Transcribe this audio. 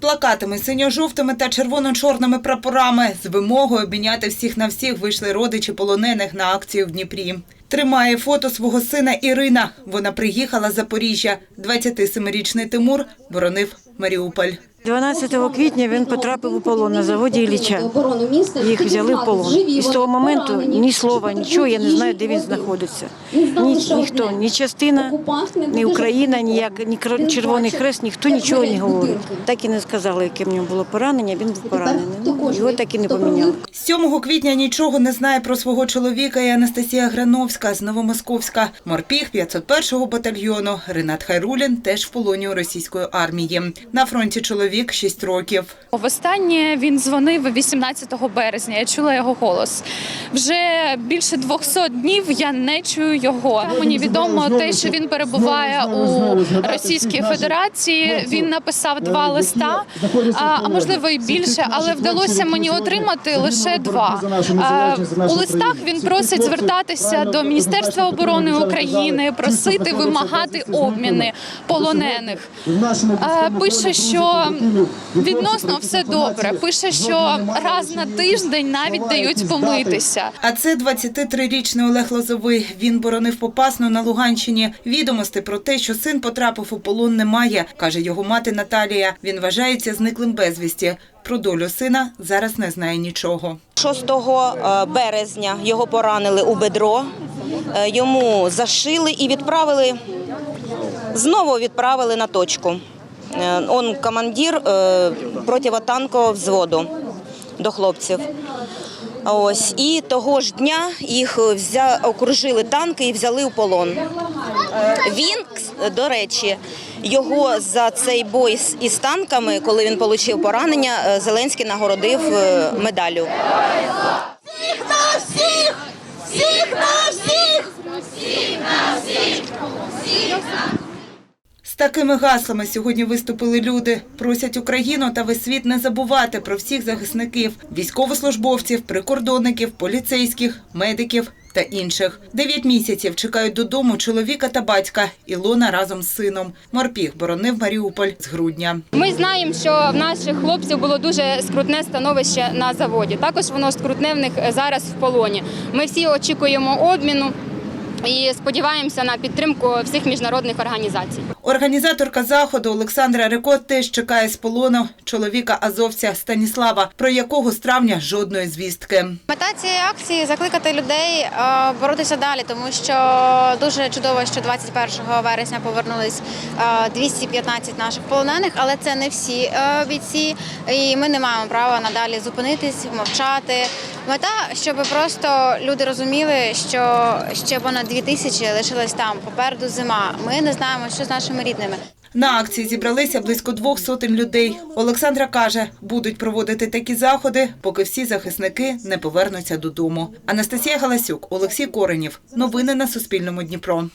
плакатами синьо-жовтими та червоно-чорними прапорами з вимогою обміняти всіх на всіх вийшли родичі полонених на акцію в Дніпрі. Тримає фото свого сина Ірина. Вона приїхала з Запоріжжя. 27-річний Тимур боронив Маріуполь. 12 квітня він потрапив у полон на заводі Ілліча. Їх взяли в полон. І з того моменту ні слова, нічого, я не знаю, де він знаходиться. Ні, ніхто, ні частина, ні Україна, ніяк, ні Червоний Хрест, ніхто нічого не говорить. Так і не сказали, яке в нього було поранення, він був поранений. Його так і не поміняли. 7 квітня нічого не знає про свого чоловіка і Анастасія Грановська з Новомосковська. Морпіг 501-го батальйону. Ренат Хайрулін теж в полоні у російської армії. На фронті чоловік 6 років. Востаннє він дзвонив 18 березня. Я чула його голос. Вже більше 200 днів я не чую його. Мені відомо те, що він перебуває у Російській Федерації. Він написав два листа, а, а можливо і більше, але вдалося мені отримати лише два. У листах він просить звертатися до Міністерства оборони України, просити вимагати обміни полонених. Пише, що відносно все добре. Пише, що раз на тиждень навіть дають помитися. А це 23-річний Олег Лозовий. Він боронив Попасну на Луганщині. Відомостей про те, що син потрапив у полон, немає, каже його мати Наталія. Він вважається зниклим безвісті. Про долю сина зараз не знає нічого. 6 березня його поранили у бедро, е, йому зашили і відправили, знову відправили на точку. Е, Он командир е, противотанкового взводу до хлопців. Ось і того ж дня їх взя... окружили танки і взяли у полон. Він, до речі, його за цей бой із танками, коли він отримав поранення, е, Зеленський нагородив е, медаллю. З такими гаслами сьогодні виступили люди. Просять Україну та весь світ не забувати про всіх захисників, військовослужбовців, прикордонників, поліцейських, медиків та інших. Дев'ять місяців чекають додому чоловіка та батька. Ілона разом з сином. Морпіг боронив Маріуполь з грудня. Ми знаємо, що в наших хлопців було дуже скрутне становище на заводі. Також воно скрутне в них зараз в полоні. Ми всі очікуємо обміну і сподіваємося на підтримку всіх міжнародних організацій. Організаторка заходу Олександра Рекот теж чекає з полону чоловіка азовця Станіслава, про якого з травня жодної звістки. Мета цієї акції закликати людей е, боротися далі, тому що дуже чудово, що 21 вересня повернулись е, 215 наших полонених, але це не всі е, бійці, і ми не маємо права надалі зупинитись, мовчати. Мета, щоб просто люди розуміли, що ще понад дві тисячі лишилось там. Попереду зима. Ми не знаємо, що з нашими рідними. На акції зібралися близько двох сотень людей. Олександра каже, будуть проводити такі заходи, поки всі захисники не повернуться додому. Анастасія Галасюк, Олексій Коренів. Новини на Суспільному Дніпро.